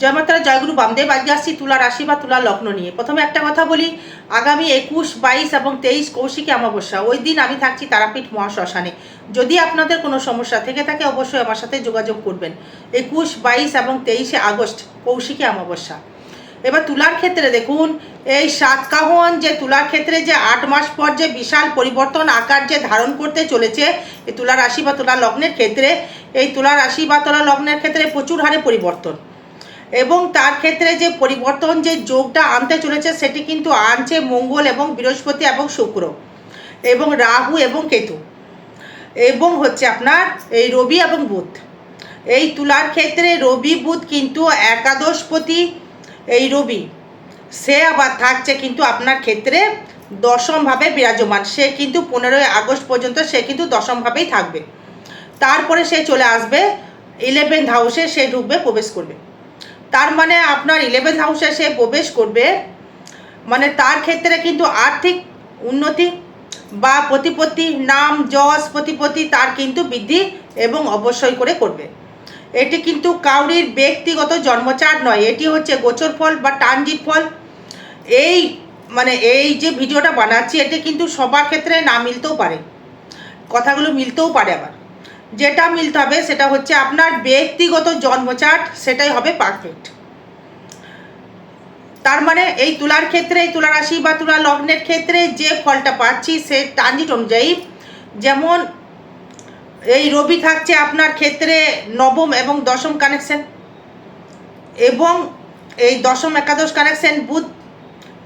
জয় মাতারা জয়গুরু বামদেব আজকে আসছি তুলা রাশি বা তুলা লগ্ন নিয়ে। প্রথমে একটা কথা বলি, আগামী একুশ, বাইশ এবং তেইশ কৌশিকী অমাবস্যা। ওই দিন আমি থাকছি তারাপীঠ মহাশ্মশানে। যদি আপনাদের কোনো সমস্যা থেকে থাকে অবশ্যই আমার সাথে যোগাযোগ করবেন। একুশ, বাইশ এবং তেইশে আগস্ট কৌশিকী অমাবস্যা। এবার তুলার ক্ষেত্রে দেখুন, এই সাতকাহন যে তুলার ক্ষেত্রে যে আট মাস পর যে বিশাল পরিবর্তন আকার যে ধারণ করতে চলেছে, এই তুলা রাশি বা তুলা লগ্নের ক্ষেত্রে, এই তুলা রাশি বা তুলা লগ্নের ক্ষেত্রে প্রচুর হারে পরিবর্তন। এবং তার ক্ষেত্রে যে পরিবর্তন, যে যোগটা আনতে চলেছে, সেটি কিন্তু আনছে মঙ্গল এবং বৃহস্পতি এবং শুক্র এবং রাহু এবং কেতু এবং হচ্ছে আপনার এই রবি এবং বুধ। এই তুলার ক্ষেত্রে রবি, বুধ কিন্তু একাদশপতি, এই রবি, সে আবার থাকছে কিন্তু আপনার ক্ষেত্রে দশমভাবে বিরাজমান। সে কিন্তু পনেরোই আগস্ট পর্যন্ত সে কিন্তু দশমভাবেই থাকবে। তারপরে সে চলে আসবে ইলেভেন্থ হাউসে সে ঢুকবে, প্রবেশ করবে। তার মানে আপনার ইলেভেন্থ হাউসে সে প্রবেশ করবে মানে তার ক্ষেত্রে কিন্তু আর্থিক উন্নতি বা প্রতিপত্তি, নাম, যশ, প্রতিপত্তি তার কিন্তু বৃদ্ধি এবং অবশ্যই করে করবে। এটি কিন্তু কাউরির ব্যক্তিগত জন্মচার নয়, এটি হচ্ছে গোচর ফল বা ট্রানজিট ফল। এই মানে এই যে ভিডিওটা বানাচ্ছি, এটি কিন্তু সবার ক্ষেত্রে না মিলতেও পারে, কথাগুলো মিলতেও পারে আবার। যেটা মিলতে হবে সেটা হচ্ছে আপনার ব্যক্তিগত জন্মচার্ট সেটাই হবে পারফেক্ট তার মানে এই তুলার ক্ষেত্রে, এই তুলা রাশি বা তুলা লগ্নের ক্ষেত্রে যে ফলটা পাচ্ছি সে ট্রানজিট অনুযায়ী যেমন এই রবি থাকছে আপনার ক্ষেত্রে নবম এবং দশম কানেকশন এবং এই দশম একাদশ কানেকশন বুধ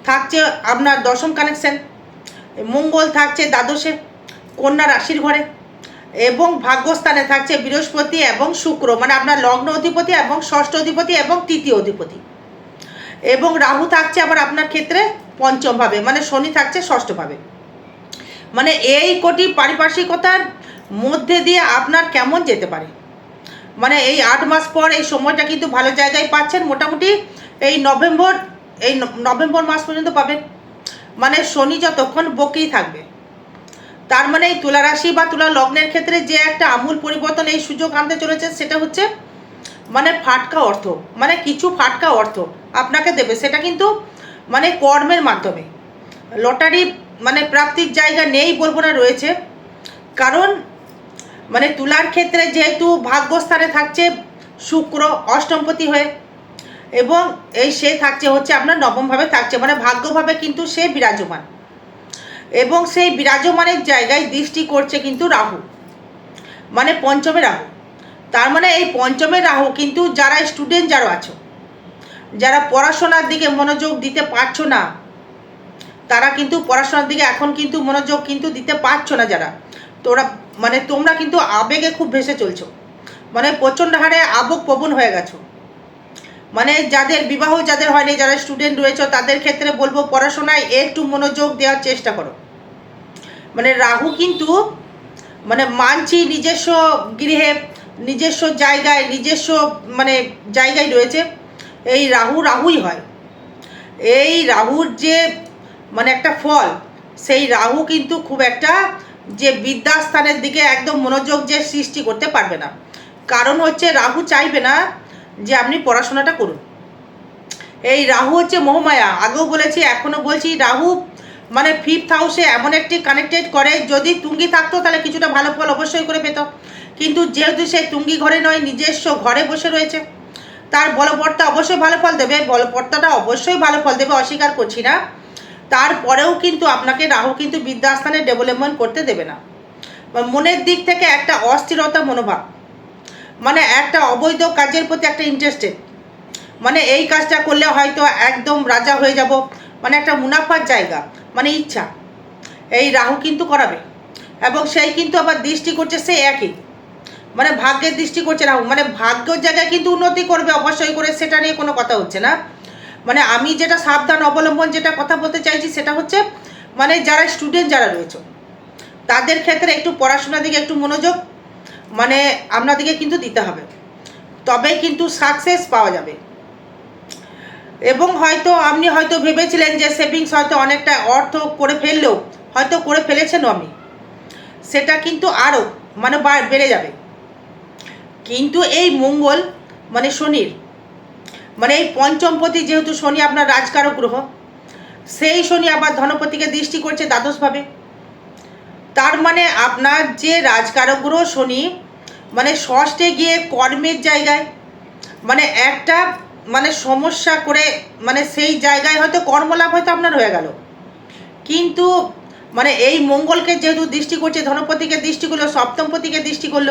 থাকছে আপনার দশম কানেকশন মঙ্গল থাকছে দ্বাদশে, কন্যা রাশির ঘরে। এবং ভাগ্যস্থানে থাকছে বৃহস্পতি এবং শুক্র মানে আপনার লগ্ন অধিপতি এবং ষষ্ঠ অধিপতি এবং তৃতীয় অধিপতি। এবং রাহু থাকছে আবার আপনার ক্ষেত্রে পঞ্চমভাবে মানে শনি থাকছে ষষ্ঠভাবে মানে এই কোটি পারিপার্শ্বিকতার মধ্যে দিয়ে আপনার কেমন যেতে পারে? মানে এই আট মাস পর এই সময়টা কিন্তু ভালো জায়গায় পাচ্ছেন, মোটামুটি এই নভেম্বর এই নভেম্বর মাস পর্যন্ত পাবেন। মানে শনি যতক্ষণ বকেই থাকবে। তার মানে এই তুলা রাশি বা তুলা লগ্নের ক্ষেত্রে যে একটা আমূল পরিবর্তন, এই সুযোগ আনতে চলেছে, সেটা হচ্ছে মানে ফাটকা অর্থ মানে কিছু ফাটকা অর্থ আপনাকে দেবে। সেটা কিন্তু মানে কর্মের মাধ্যমে। লটারি মানে প্রাপ্তির জায়গা নেই বলব না রয়েছে। কারণ মানে তুলার ক্ষেত্রে যেহেতু ভাগ্যস্থানে থাকছে শুক্র অষ্টমপতি হয়ে এবং এই সে থাকছে হচ্ছে আপনার নবমভাবে থাকছে মানে ভাগ্যভাবে কিন্তু সে বিরাজমান। এবং সেই বিরাজমানের জায়গায় দৃষ্টি করছে কিন্তু রাহু। মানে পঞ্চমে রাহু। তার মানে এই পঞ্চমে রাহু কিন্তু যারা স্টুডেন্ট যারা আছো, যারা পড়াশোনার দিকে মনোযোগ দিতে পারছ না, তারা কিন্তু পড়াশোনার দিকে এখন কিন্তু মনোযোগ কিন্তু দিতে পারছ না যারা। তোরা মানে তোমরা কিন্তু আবেগে খুব ভেসে চলছো। মানে প্রচণ্ড হারে আবেগ প্রবণ হয়ে গেছো। মানে যাদের বিবাহ যাদের হয়নি, যারা স্টুডেন্ট রয়েছে, তাদের ক্ষেত্রে বলব পড়াশোনায় একটু মনোযোগ দেওয়ার চেষ্টা করো। মানে রাহু কিন্তু মানে মানছি নিজস্ব গৃহে, নিজস্ব জায়গায়, নিজস্ব মানে জায়গায় রয়েছে। এই রাহু রাহুই হয়। এই রাহুর যে মানে একটা ফল, সেই রাহু কিন্তু খুব একটা যে বিদ্যাস্থানের দিকে একদম মনোযোগ যে সৃষ্টি করতে পারবে না। কারণ হচ্ছে রাহু চাইবে না যে আপনি পড়াশোনাটা করুন। এই রাহু হচ্ছে মোহমায়া। আগেও বলেছি এখনও বলছি রাহু মানে ফিফথ হাউসে এমন একটি কানেক্টেড করে, যদি তুঙ্গি থাকতো তাহলে কিছুটা ভালো ফল অবশ্যই করে পেত। কিন্তু যেহেতু সে তুঙ্গি ঘরে নয়, নিজস্ব ঘরে বসে রয়েছে, তার বলপট্টা অবশ্যই ভালো ফল দেবে বলপট্টাটা অবশ্যই ভালো ফল দেবে, অস্বীকার করছি না। তারপরেও কিন্তু আপনাকে রাহু কিন্তু বিদ্যাস্থানে ডেভেলপমেন্ট করতে দেবে না। মনের দিক থেকে একটা অস্থিরতা মনোভাব মানে একটা অবৈধ কাজের প্রতি একটা ইন্টারেস্টেড মানে এই কাজটা করলে হয়তো একদম রাজা হয়ে যাব মানে একটা মুনাফার জায়গা মানে ইচ্ছা। এই রাহু কিন্তু করাবে। এবং সেই কিন্তু আবার দৃষ্টি করছে সে একই। মানে ভাগ্যের দৃষ্টি করছে রাহু। মানে ভাগ্যের জায়গায় কিন্তু উন্নতি করবে অবশ্যই করে, সেটা নিয়ে কোনো কথা হচ্ছে না। মানে আমি যেটা সাবধান অবলম্বন যেটা কথা বলতে চাইছি সেটা হচ্ছে মানে যারা স্টুডেন্ট যারা রয়েছে, তাদের ক্ষেত্রে একটু পড়াশোনার দিকে একটু মনোযোগ মানে আপনাদেরকে কিন্তু দিতে হবে। তবে কিন্তু সাকসেস পাওয়া যাবে। এবং হয়তো আপনি হয়তো ভেবেছিলেন যে সেভিংস হয়তো অনেকটা অর্থ করে ফেললেও, হয়তো করে ফেলেছেনও আমি সেটা কিন্তু আরও মানে বেড়ে যাবে। কিন্তু এই মঙ্গল মানে শনির মানে এই পঞ্চমপতি যেহেতু শনি আপনার রাজকারক গ্রহ, সেই শনি আবার ধনপতিকে দৃষ্টি করছে দ্বাদশভাবে। তার মানে আপনার যে রাজকারক গ্রহ শনি মানে ষষ্ঠে গিয়ে কর্মের জায়গায় মানে একটা মানে সমস্যা করে মানে সেই জায়গায় হয়তো কর্মলাভ হয়তো আপনার হয়ে গেল। কিন্তু মানে এই মঙ্গলকে যেহেতু দৃষ্টি করছে, ধনপতিকে দৃষ্টি করল, সপ্তমপতিকে দৃষ্টি করল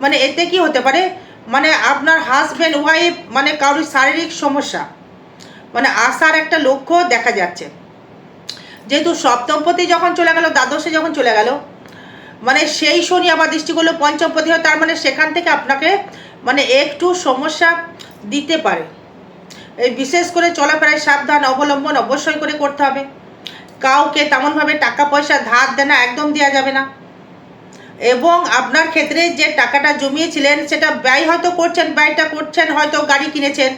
মানে এতে কি হতে পারে? মানে আপনার হাজব্যান্ড ওয়াইফ মানে কারোর শারীরিক সমস্যা মানে আসার একটা লক্ষ্য দেখা যাচ্ছে। যেহেতু সপ্তমপতি যখন চলে গেল, দ্বাদশে যখন চলে গেল মানে সেই শনি আবার দৃষ্টি করল, পঞ্চমপতি হয়, তার মানে সেখান থেকে আপনাকে মানে একটু সমস্যা দিতে পারে। এই বিশেষ করে চলাফেরায় সাবধান, অবলম্বন অবশ্যই করে করতে হবে। কাউকে তেমনভাবে টাকা পয়সা ধার দেনা একদম দেওয়া যাবে না। এবং আপনার ক্ষেত্রে যে টাকাটা জমিয়েছিলেন, সেটা ব্যয় হয়তো করছেন, ব্যয়টা করছেন, হয়তো গাড়ি কিনেছেন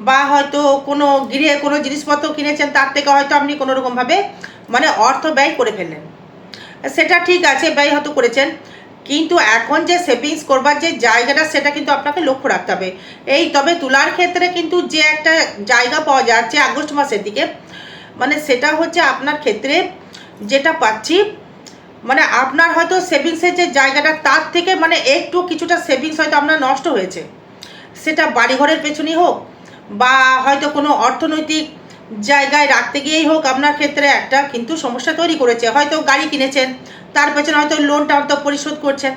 বা হয়তো কোনো গৃহে কোনো জিনিসপত্র কিনেছেন, তার থেকে হয়তো আপনি কোনো রকমভাবে মানে অর্থ ব্যয় করে ফেললেন। সেটা ঠিক আছে, ব্যয় হয়তো করেছেন। কিন্তু এখন যে সেভিংস করবার যে জায়গাটা, সেটা কিন্তু আপনাকে লক্ষ্য রাখতে হবে। এই তবে তুলার ক্ষেত্রে কিন্তু যে একটা জায়গা পাওয়া যাচ্ছে আগস্ট মাসের দিকে মানে সেটা হচ্ছে আপনার ক্ষেত্রে যেটা পাচ্ছি মানে আপনার হয়তো সেভিংসের যে জায়গাটা, তার থেকে মানে একটু কিছুটা সেভিংস হয়তো আপনার নষ্ট হয়েছে। সেটা বাড়িঘরের পেছনেই হোক বা হয়তো কোনো অর্থনৈতিক জায়গায় রাখতে গিয়েই হোক আপনার ক্ষেত্রে একটা কিন্তু সমস্যা তৈরি করেছে। হয়তো গাড়ি কিনেছেন, তার পেছনে হয়তো লোনটা হয়তো পরিশোধ করছেন।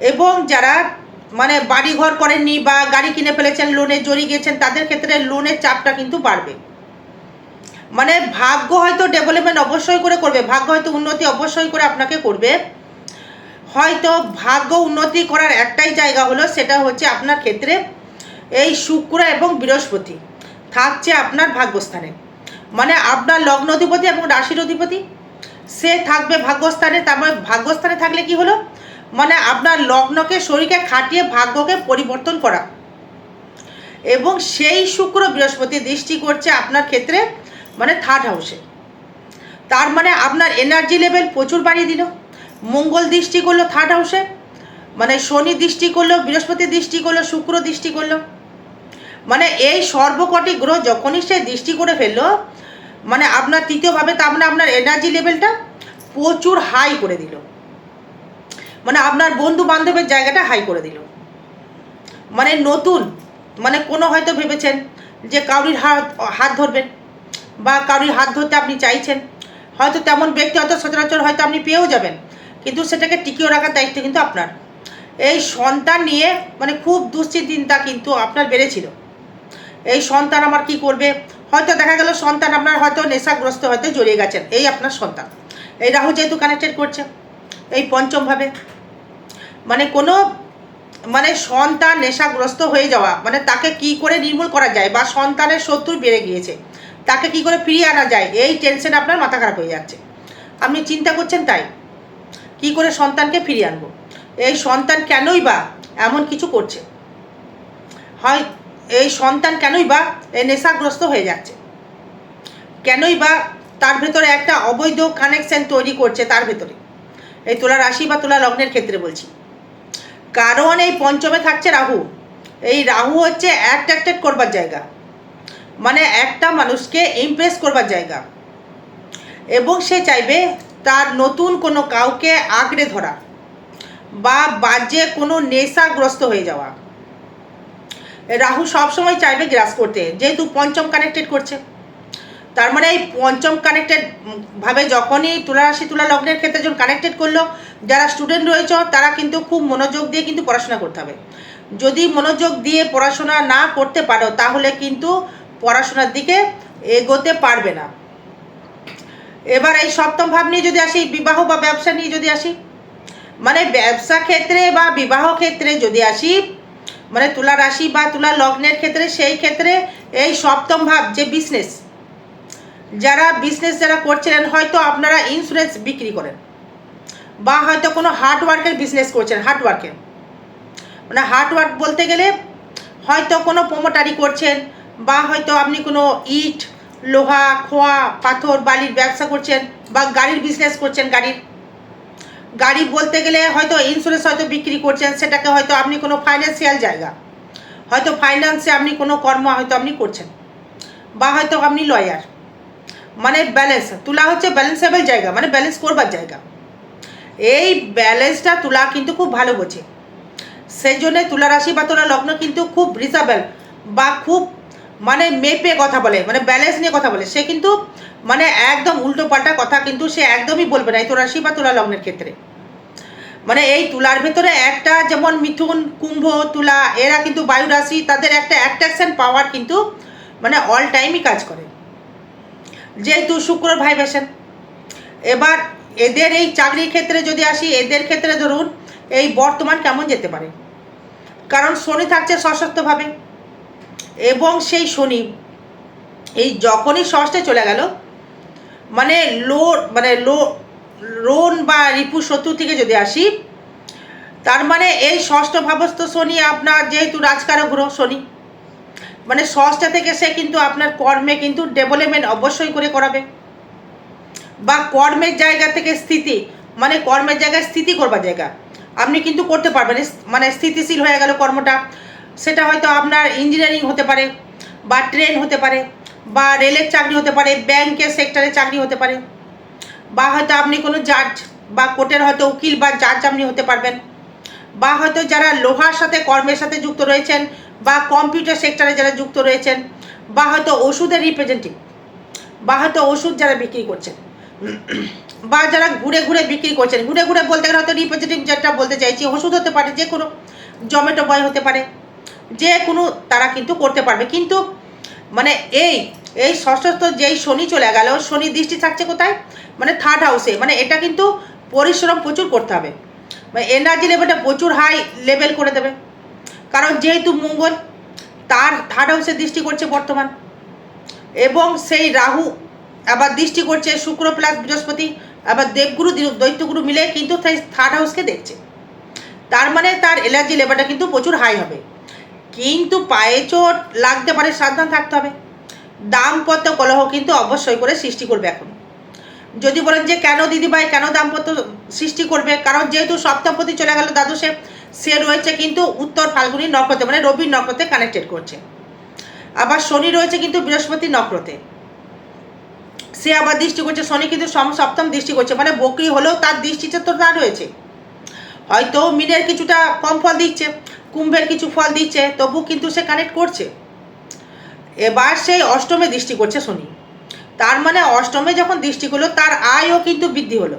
এবং যারা মানে বাড়ি ঘর করেননি বা গাড়ি কিনে ফেলেছেন লোনে জড়িয়ে গিয়েছেন, তাদের ক্ষেত্রে লোনের চাপটা কিন্তু বাড়বে। মানে ভাগ্য হয়তো ডেভেলপমেন্ট অবশ্যই করে করবে, ভাগ্য হয়তো উন্নতি অবশ্যই করে আপনাকে করবে। হয়তো ভাগ্য উন্নতি করার একটাই জায়গা হলো, সেটা হচ্ছে আপনার ক্ষেত্রে এই শুক্র এবং বৃহস্পতি। থাকছে আপনার ভাগ্যস্থানে। মানে আপনার লগ্ন অধিপতি এবং রাশির অধিপতি, সে থাকবে ভাগ্যস্থানে, তার মানে ভাগ্যস্থানে থাকলে কি হলো? মানে আপনার লগ্নকে, শরীরকে খাটিয়ে ভাগ্যকে পরিবর্তন করা। এবং সেই শুক্র বৃহস্পতি দৃষ্টি করছে আপনার ক্ষেত্রে মানে থার্ড হাউসে তার মানে আপনার এনার্জি লেভেল প্রচুর বাড়িয়ে দিল। মঙ্গল দৃষ্টি করল থার্ড হাউসে মানে শনি দৃষ্টি করল, বৃহস্পতি দৃষ্টি করল, শুক্র দৃষ্টি করল। মানে এই সর্বকটি গ্রহ যখনই সে দৃষ্টি করে ফেলল মানে আপনার তৃতীয়ভাবে তার মানে আপনার এনার্জি লেভেলটা প্রচুর হাই করে দিল। মানে আপনার বন্ধু বান্ধবের জায়গাটা হাই করে দিল। মানে নতুন মানে কোনো হয়তো ভেবেছেন যে কাউরির হাত হাত ধরবেন বা কারোর হাত ধরতে আপনি চাইছেন। হয়তো তেমন ব্যক্তি হয়তো সচরাচর হয়তো আপনি পেয়েও যাবেন, কিন্তু সেটাকে টিকিয়ে রাখার দায়িত্ব কিন্তু আপনার। এই সন্তান নিয়ে মানে খুব দুশ্চিন্তা কিন্তু আপনার বেড়েছিল। এই সন্তান আমার কি করবে? হয়তো দেখা গেল সন্তান আপনার হয়তো নেশাগ্রস্ত হয়তো জড়িয়ে গেছেন। এই আপনার সন্তান। এই রাহু যেহেতু কানেক্টেড করছে, এই পঞ্চমভাবে মানে কোনো মানে সন্তান নেশাগ্রস্ত হয়ে যাওয়া মানে তাকে কি করে নির্মূল করা যায় বা সন্তানের শত্রু বেড়ে গিয়েছে, তাকে কি করে ফিরিয়ে আনা যায়, এই টেনশন আপনার মাথা খারাপ হয়ে যাচ্ছে। আপনি চিন্তা করছেন তাই? কি করে সন্তানকে ফিরিয়ে আনব? এই সন্তান কেনই বা এমন কিছু করছে? হয় এই সন্তান কেনই বা নেশাগ্রস্ত হয়ে যাচ্ছে? কেনই বা তার ভেতরে একটা অবৈধ কানেকশন তৈরি করছে তার ভেতরে? এই তুলা রাশি বা তুলা লগ্নের ক্ষেত্রে বলছি। কারণ এই পঞ্চমে থাকছে রাহু। এই রাহু হচ্ছে অ্যাট্রাক্টেড করবার জায়গা। মানে একটা মানুষকে ইমপ্রেস করবার জায়গা। এবং সে চাইবে তার নতুন কোনো কাউকে আঁকড়ে ধরা বা বাজে কোনো নেশাগ্রস্ত হয়ে যাওয়া। রাহু সবসময় চাইবে গ্রাস করতে, যেহেতু পঞ্চম কানেক্টেড করছে। তার মানে এই পঞ্চম কানেক্টেড ভাবে যখনই তুলা রাশি, তুলা লগ্নের ক্ষেত্রে যখন কানেক্টেড করল, যারা স্টুডেন্ট রয়েছে, তারা কিন্তু খুব মনোযোগ দিয়ে কিন্তু পড়াশোনা করতে হবে। যদি মনোযোগ দিয়ে পড়াশোনা না করতে পারো, তাহলে কিন্তু পড়াশোনার দিকে এগোতে পারবে না। এবার এই সপ্তম ভাব নিয়ে যদি আসি, বিবাহ বা ব্যবসা নিয়ে যদি আসি মানে ব্যবসা ক্ষেত্রে বা বিবাহ ক্ষেত্রে যদি আসি মানে তুলা রাশি বা তুলা লগ্নের ক্ষেত্রে, সেই ক্ষেত্রে এই সপ্তম ভাব যে বিজনেস যারা বিজনেস যারা করছিলেন, হয়তো আপনারা ইন্স্যুরেন্স বিক্রি করেন বা হয়তো কোনো হার্ডওয়ার্কের বিজনেস করছেন হার্ডওয়ার্কের মানে হার্ডওয়ার্ক বলতে গেলে হয়তো কোনো প্রোমোটারি করছেন বা হয়তো আপনি কোনো ইট, লোহা, খোয়া, পাথর, বালির ব্যবসা করছেন বা গাড়ির বিজনেস করছেন গাড়ির। গাড়ি বলতে গেলে হয়তো ইন্স্যুরেন্স হয়তো বিক্রি করছেন, সেটাকে হয়তো আপনি কোনো ফাইন্যান্সিয়াল জায়গা। হয়তো ফাইন্যান্সে আপনি কোনো কর্ম হয়তো আপনি করছেন। বা হয়তো আপনি লয়ার মানে ব্যালেন্স তুলা হচ্ছে ব্যালেন্সেবল জায়গা মানে ব্যালেন্স করবার জায়গা। এই ব্যালেন্সটা তুলা কিন্তু খুব ভালো বোঝে। সেই জন্যে তুলা রাশি বা তুলা লগ্ন কিন্তু খুব রিজনেবল বা খুব মানে মেপে কথা বলে মানে ব্যালেন্স নিয়ে কথা বলে। সে কিন্তু মানে একদম উল্টো পাল্টা কথা কিন্তু সে একদমই বলবে না, এই তুলা রাশি বা তুলা লগ্নের ক্ষেত্রে। মানে এই তুলার ভেতরে একটা যেমন মিথুন, কুম্ভ, তুলা, এরা কিন্তু বায়ু রাশি, তাদের একটা অ্যাট্রাকশন পাওয়ার কিন্তু মানে অল টাইমই কাজ করে। যেহেতু শুক্র ভাই বেসেন এবার এদের এই চাকরির ক্ষেত্রে যদি আসি, এদের ক্ষেত্রে ধরুন এই বর্তমান কেমন যেতে পারে? কারণ শনি থাকছে সশক্তভাবে। এবং সেই শনি, এই যখনই ষষ্ঠে চলে গেল মানে লো মানে লো লোন বা রিপু শত্রু থেকে যদি আসি, তার মানে এই ষষ্ঠ ভাবস্থ শনি আপনার যেহেতু রাজকারক গ্রহ শনি মানে ষষ্ঠ থেকে সে কিন্তু আপনার কর্মে কিন্তু ডেভেলপমেন্ট অবশ্যই করে করাবে। বা কর্মের জায়গা থেকে স্থিতি মানে কর্মের জায়গায় স্থিতি করবার জায়গা। আপনি কিন্তু করতে পারবেন মানে স্থিতিশীল হয়ে গেল কর্মটা সেটা হয়তো আপনার ইঞ্জিনিয়ারিং হতে পারে, বা ট্রেন হতে পারে, বা রেলের চাকরি হতে পারে ব্যাংকের সেক্টরে চাকরি হতে পারে, বা হয়তো আপনি কোনো জাজ বা কোর্টের হয়তো উকিল বা জাজ আপনি হতে পারবেন, বা হয়তো যারা লোহার সাথে, কর্মের সাথে যুক্ত রয়েছেন, বা কম্পিউটার সেক্টরে যারা যুক্ত রয়েছেন, বা হয়তো ওষুধের রিপ্রেজেন্টেটিভ বা হয়তো ওষুধ যারা বিক্রি করছেন, বা যারা ঘুরে ঘুরে বিক্রি করছেন, ঘুরে ঘুরে বলতে গেলে হয়তো রিপ্রেজেন্টেটিভ যেটা বলতে চাইছি, ওষুধ হতে পারে যে কোনো জমেটো বয় হতে পারে যে কোনো তারা কিন্তু করতে পারবে। কিন্তু মানে এই এই সশস্ত্র যেই শনি চলে গেল, শনি দৃষ্টি থাকছে কোথায়? মানে থার্ড হাউসে মানে এটা কিন্তু পরিশ্রম প্রচুর করতে হবে। মানে এনার্জি লেভেলটা প্রচুর হাই লেভেল করে দেবে। কারণ যেহেতু মঙ্গল, তার থার্ড হাউসে দৃষ্টি করছে বর্তমান। এবং সেই রাহু আবার দৃষ্টি করছে শুক্র প্লাস বৃহস্পতি, আবার দেবগুরু দৈত্যগুরু মিলে কিন্তু সেই থার্ড হাউসকে দেখছে। তার মানে তার এনার্জি লেভেলটা কিন্তু প্রচুর হাই হবে। কিন্তু পায়ে চোট লাগতে পারে, সাবধান থাকতে হবে। দাম্পত্য কলহ কিন্তু অবশ্যই করে সৃষ্টি করবে এখন। যদি বলেন যে, কেন দিদিভাই, কেন দাম্পত্য সৃষ্টি করবে? কারণ যেহেতু সপ্তমপতি চলে গেল দ্বাদশে, সে রয়েছে কিন্তু উত্তর ফাল্গুনি নক্ষত্রে মানে রবির নক্ষত্রে কানেক্টেড করছে। আবার শনি রয়েছে কিন্তু বৃহস্পতি নক্ষত্রে। সে আবার দৃষ্টি করছে, শনি কিন্তু সপ্তম দৃষ্টি করছে মানে বকরি হলেও তার দৃষ্টিতে তো তার রয়েছে। হয়তো মিনের কিছুটা কম ফল দিচ্ছে। কুম্ভের কিছু ফল দিচ্ছে, তবু কিন্তু সে কানেক্ট করছে। এবার সেই অষ্টমে দৃষ্টি করছে শনি। তার মানে অষ্টমে যখন দৃষ্টি করল, তার আয়ও কিন্তু বৃদ্ধি হলো।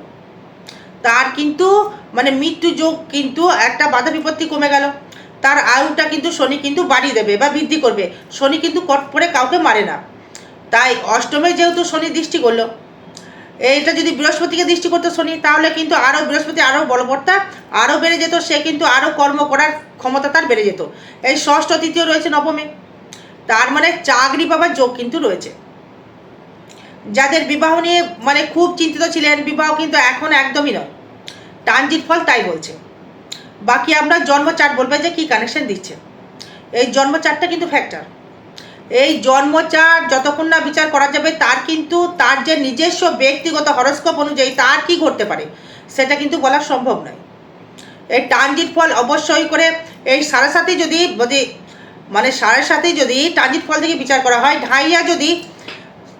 তার কিন্তু মানে মৃত্যু যোগ কিন্তু একটা বাধা বিপত্তি কমে গেল। তার আয়ুটা কিন্তু শনি কিন্তু বাড়িয়ে দেবে বা বৃদ্ধি করবে। শনি কিন্তু কট করে কাউকে মারে না। তাই অষ্টমে যেহেতু শনি দৃষ্টি করল এইটা যদি বৃহস্পতিকে দৃষ্টি করতো শনি, তাহলে কিন্তু আরও বৃহস্পতি আরও বলবত্তা আরও বেড়ে যেত, সে কিন্তু আরও কর্ম করার ক্ষমতা তার বেড়ে যেত। এই ষষ্ঠ তৃতীয় রয়েছে নবমে। তার মানে চাকরি পাবার যোগ কিন্তু রয়েছে। যাদের বিবাহ নিয়ে মানে খুব চিন্তিত ছিলেন, বিবাহ কিন্তু এখন একদমই নয়। ট্রানজিট ফল তাই বলছে। বাকি আমরা জন্ম চার্ট বলবে যে কী কানেকশন দিচ্ছে। এই জন্ম চার্টটা কিন্তু ফ্যাক্টর এই জন্ম চার্ট যতক্ষণ না বিচার করা যাবে, তার কিন্তু তার যে নিজস্ব ব্যক্তিগত হরস্কোপ অনুযায়ী তার কি ঘটতে পারে, সেটা কিন্তু বলা সম্ভব নয়। এই ট্রানজিট ফল অবশ্যই করে, এই সাড়ে সাথে যদি যদি মানে সাড়ে সাথে যদি ট্রানজিট ফল থেকে বিচার করা হয়, ঢাইয়া যদি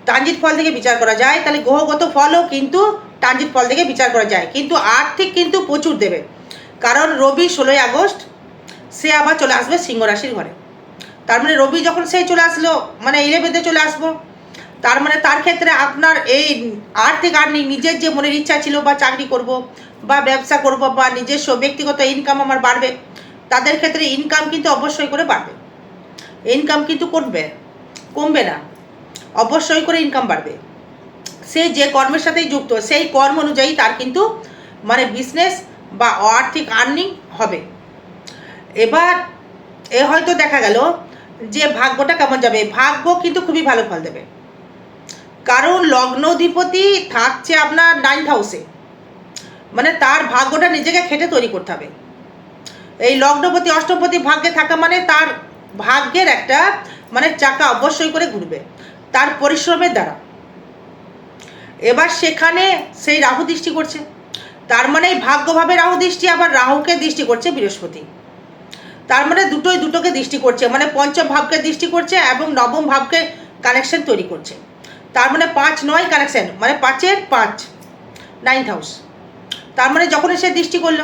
ট্রানজিট ফল থেকে বিচার করা যায়, তাহলে গ্রহগত ফলও কিন্তু ট্রানজিট ফল থেকে বিচার করা যায়, কিন্তু আর্থিক কিন্তু প্রচুর দেবে। কারণ রবি ষোলোই আগস্ট, সে আবার চলে আসবে সিংহ রাশির ঘরে। তার মানে রবি যখন সেই চলে আসলো মানে ইলেভেন্থে চলে আসব, তার মানে তার ক্ষেত্রে আপনার এই আর্থিক আর্নিং নিজের যে মনের ইচ্ছা ছিল বা চাকরি করব বা ব্যবসা করব বা নিজস্ব ব্যক্তিগত ইনকাম আমার বাড়বে, তাদের ক্ষেত্রে ইনকাম কিন্তু অবশ্যই করে বাড়বে। ইনকাম কিন্তু কমবে কমবে না, অবশ্যই করে ইনকাম বাড়বে। সে যে কর্মের সাথেই যুক্ত, সেই কর্ম অনুযায়ী তার কিন্তু মানে বিজনেস বা আর্থিক আর্নিং হবে। এবার এ হয়তো দেখা গেল যে ভাগ্যটা কেমন যাবে? ভাগ্য কিন্তু খুবই ভালো ফল দেবে। কারণ লগ্নধিপতি থাকছে আপনার নাইন্থ হাউসে মানে তার ভাগ্যটা নিজেকে খেটে তৈরি করতে হবে। এই লগ্নপতি, অষ্টমপতি ভাগ্যে থাকা মানে তার ভাগ্যের একটা মানে চাকা অবশ্যই করে ঘুরবে। তার পরিশ্রমের দ্বারা। এবার সেখানে সেই রাহু দৃষ্টি করছে। তার মানে এই ভাগ্যভাবে রাহু দৃষ্টি, আবার রাহুকে দৃষ্টি করছে বৃহস্পতি। তার মানে দুটোই দুটোকে দৃষ্টি করছে মানে পঞ্চম ভাবকে দৃষ্টি করছে এবং নবম ভাবকে কানেকশন তৈরি করছে। তার মানে পাঁচ নয় কানেকশন মানে পাঁচের পাঁচ নাইন্থ হাউস তার মানে যখন সে দৃষ্টি করল,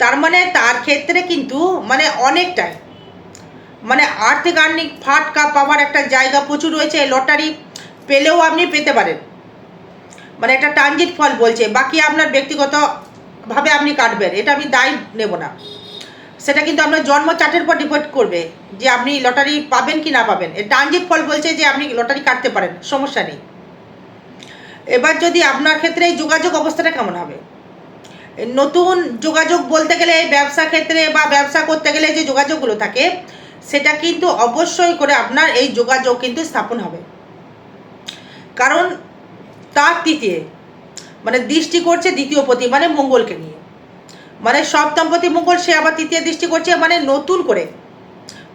তার মানে তার ক্ষেত্রে কিন্তু মানে অনেকটাই মানে আর্থিক আর্নিক ফাটকা পাওয়ার একটা জায়গা প্রচুর রয়েছে, লটারি পেলেও আপনি পেতে পারেন। মানে একটা ট্রানজিট ফল বলছে, বাকি আপনার ব্যক্তিগতভাবে আপনি কাটবেন, এটা আমি দায় নেব না। সেটা কিন্তু আপনার জন্ম চার্টের পর ডিপেন্ড করবে যে আপনি লটারি পাবেন কি না পাবেন। ট্রানজিট ফল বলছে যে আপনি লটারি কাটতে পারেন, সমস্যা নেই। এবার যদি আপনার ক্ষেত্রে এই যোগাযোগ অবস্থাটা কেমন হবে? নতুন যোগাযোগ বলতে গেলে এই ব্যবসা ক্ষেত্রে বা ব্যবসা করতে গেলে যে যোগাযোগগুলো থাকে, সেটা কিন্তু অবশ্যই করে আপনার এই যোগাযোগ কিন্তু স্থাপন হবে। কারণ তার তৃতীয় মানে দৃষ্টি করছে দ্বিতীয় পতি মানে মঙ্গলকে নিয়ে। মানে সব দম্পতি মঙ্গল সে আবার তৃতীয় দৃষ্টি করছে মানে নতুন করে।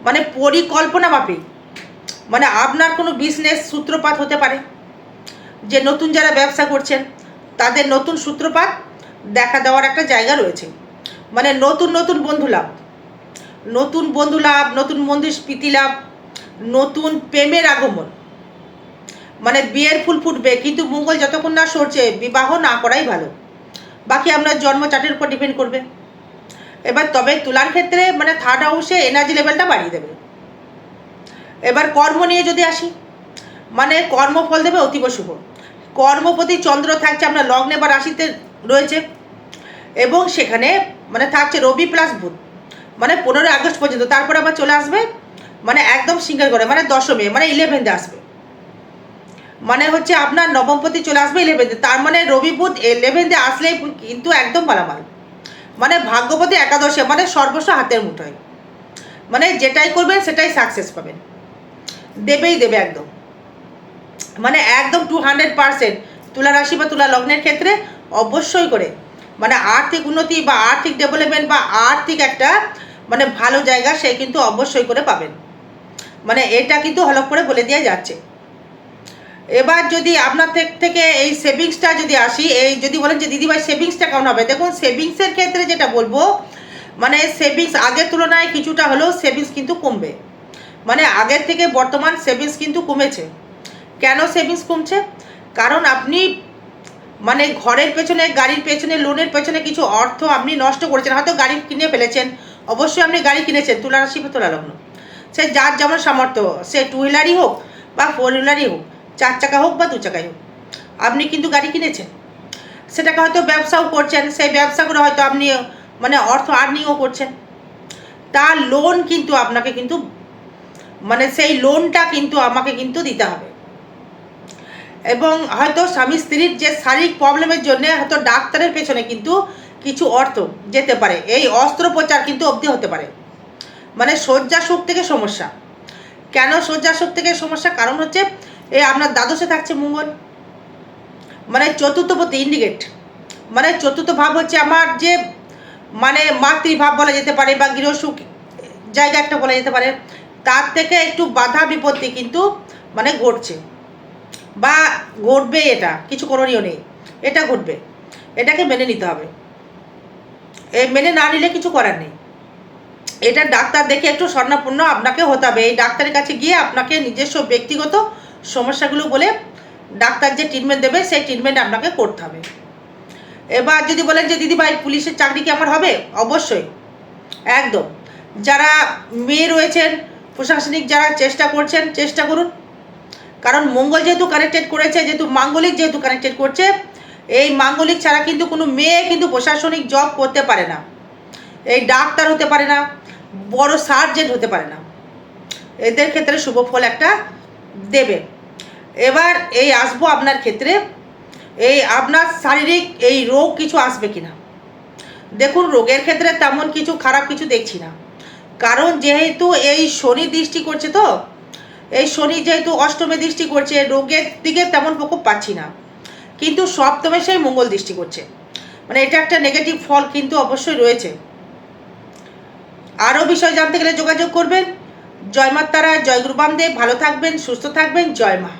মানে পরিকল্পনা মাফিক। মানে আপনার কোনো বিজনেস সূত্রপাত হতে পারে। যে নতুন যারা ব্যবসা করছেন, তাদের নতুন সূত্রপাত দেখা দেওয়ার একটা জায়গা রয়েছে। মানে নতুন নতুন বন্ধু লাভ। নতুন বন্ধু লাভ, নতুন বন্ধু প্রীতি লাভ, নতুন প্রেমের আগমন। মানে বিয়ের ফুল ফুটবে, কিন্তু মঙ্গল যতক্ষণ না সরছে, বিবাহ না করাই ভালো। বাকি আপনার জন্ম চার্টের উপর ডিপেন্ড করবে। এবার তবে তুলার ক্ষেত্রে মানে থার্ড হাউসে এনার্জি লেভেলটা বাড়িয়ে দেবে। এবার কর্ম নিয়ে যদি আসি মানে কর্মফল দেবে অতীব শুভ। কর্মপতি চন্দ্র থাকছে আপনার লগ্নে বা রাশিতে রয়েছে এবং সেখানে মানে থাকছে রবি প্লাস বুধ। মানে পনেরোই আগস্ট পর্যন্ত, তারপরে আবার চলে আসবে মানে একদম সিঙ্গেল করে মানে দশমে মানে ইলেভেন্থে আসবে। মানে হচ্ছে আপনার নবমপতি চলে আসবে ইলেভেন্থে তার মানে রবি বুধ ইলেভেন্থে আসলেই কিন্তু একদম মালামাল মানে ভাগ্যপতি একাদশে মানে সর্বস্ব হাতের মুঠোয়। মানে যেটাই করবেন সেটাই সাকসেস পাবেন। দেবেই দেবে একদম। মানে একদম টু হান্ড্রেড পারসেন্ট তুলা রাশি বা তুলা লগ্নের ক্ষেত্রে অবশ্যই করে। মানে আর্থিক উন্নতি বা আর্থিক ডেভেলপমেন্ট বা আর্থিক একটা মানে ভালো জায়গা সে কিন্তু অবশ্যই করে পাবেন। মানে এটা কিন্তু হলক করে বলে দেওয়া যাচ্ছে। এবার যদি আপনার থেক- এই সেভিংসটা যদি আসি, এই যদি বলেন যে, দিদিভাই, সেভিংসটা কেমন হবে? দেখুন, সেভিংসের ক্ষেত্রে যেটা বলব মানে সেভিংস আগের তুলনায় কিছুটা হলেও সেভিংস কিন্তু কমবে। মানে আগের থেকে বর্তমান সেভিংস কিন্তু কমেছে। কেন সেভিংস কমছে? কারণ আপনি মানে ঘরের পেছনে, গাড়ির পেছনে, লোনের পেছনে কিছু অর্থ আপনি নষ্ট করেছেন। হয়তো গাড়ি কিনে ফেলেছেন, অবশ্যই আপনি গাড়ি কিনেছেন তুলা রাশি বা তুলা লগ্ন সে যার যেমন সামর্থ্য, সে টু হুইলারই হোক বা ফোর হুইলারই হোক। চার চাকা হোক বা দু চাকাই হোক। আপনি কিন্তু গাড়ি কিনেছেন। সেটাকে হয়তো ব্যবসাও করছেন, সেই ব্যবসা করে হয়তো আপনি মানে অর্থ আর্নিংও করছেন। তার লোন কিন্তু আপনাকে কিন্তু মানে সেই লোনটা কিন্তু আমাকে কিন্তু দিতে হবে। এবং হয়তো স্বামী স্ত্রীর যে শারীরিক প্রবলেমের জন্য হয়তো ডাক্তারের পেছনে কিন্তু কিছু অর্থ যেতে পারে। এই অস্ত্রোপচার কিন্তু অবধি হতে পারে। মানে শয্যা সুখ থেকে সমস্যা। কেন শয্যা সুখ থেকে সমস্যা? কারণ হচ্ছে এই আপনার দ্বাদশে থাকছে মঙ্গল। মানে চতুর্থ চতুর্থপতি ইন্ডিকেট মানে চতুর্থ ভাব হচ্ছে আমার যে মানে মাতৃভাব বলা যেতে পারে বা গৃহসুখ জায়গা একটা বলা যেতে পারে, তার থেকে একটু বাধা বিপত্তি কিন্তু মানে ঘটছে। বা ঘটবে এটা, কিছু করণীয় নেই। এটা ঘটবে। এটাকে মেনে নিতে হবে। এই মেনে না নিলে কিছু করার নেই। এটা ডাক্তার দেখে একটু স্বর্ণাপূর্ণ আপনাকে হতে হবে। এই ডাক্তারের কাছে গিয়ে আপনাকে নিজস্ব ব্যক্তিগত সমস্যাগুলো বলে ডাক্তার যে ট্রিটমেন্ট দেবে, সেই ট্রিটমেন্ট আপনাকে করতে হবে। এবার যদি বলেন যে, দিদি ভাই, পুলিশের চাকরি কি আমার হবে? অবশ্যই। একদম। যারা মেয়ে রয়েছেন, প্রশাসনিক যারা চেষ্টা করছেন, চেষ্টা করুন। কারণ মঙ্গল যেহেতু কানেক্টেড করেছে, যেহেতু মাঙ্গলিক যেহেতু কানেক্টেড করছে, এই মাঙ্গলিক ছাড়া কিন্তু কোনো মেয়ে কিন্তু প্রশাসনিক জব করতে পারে না। এই ডাক্তার হতে পারে না, বড় সার্জেন্ট হতে পারে না। এদের ক্ষেত্রে শুভ ফল একটা দেবে। এবার এই আসব আপনার ক্ষেত্রে। এই আপনার শারীরিক এই রোগ কিছু আসবে কিনা? দেখুন, রোগের ক্ষেত্রে তেমন কিছু খারাপ কিছু দেখছি না। কারণ যেহেতু এই শনি দৃষ্টি করছে তো, এই শনি যেহেতু অষ্টমে দৃষ্টি করছে, রোগের দিকে তেমন প্রকোপ পাচ্ছি না। কিন্তু সপ্তমে সেই মঙ্গল দৃষ্টি করছে। মানে এটা একটা নেগেটিভ ফল কিন্তু অবশ্যই রয়েছে। আরও বিষয় জানতে গেলে যোগাযোগ করবেন। জয় মাতারা জয় গুরুবামদেব ভালো থাকবেন সুস্থ থাকবেন জয় মা।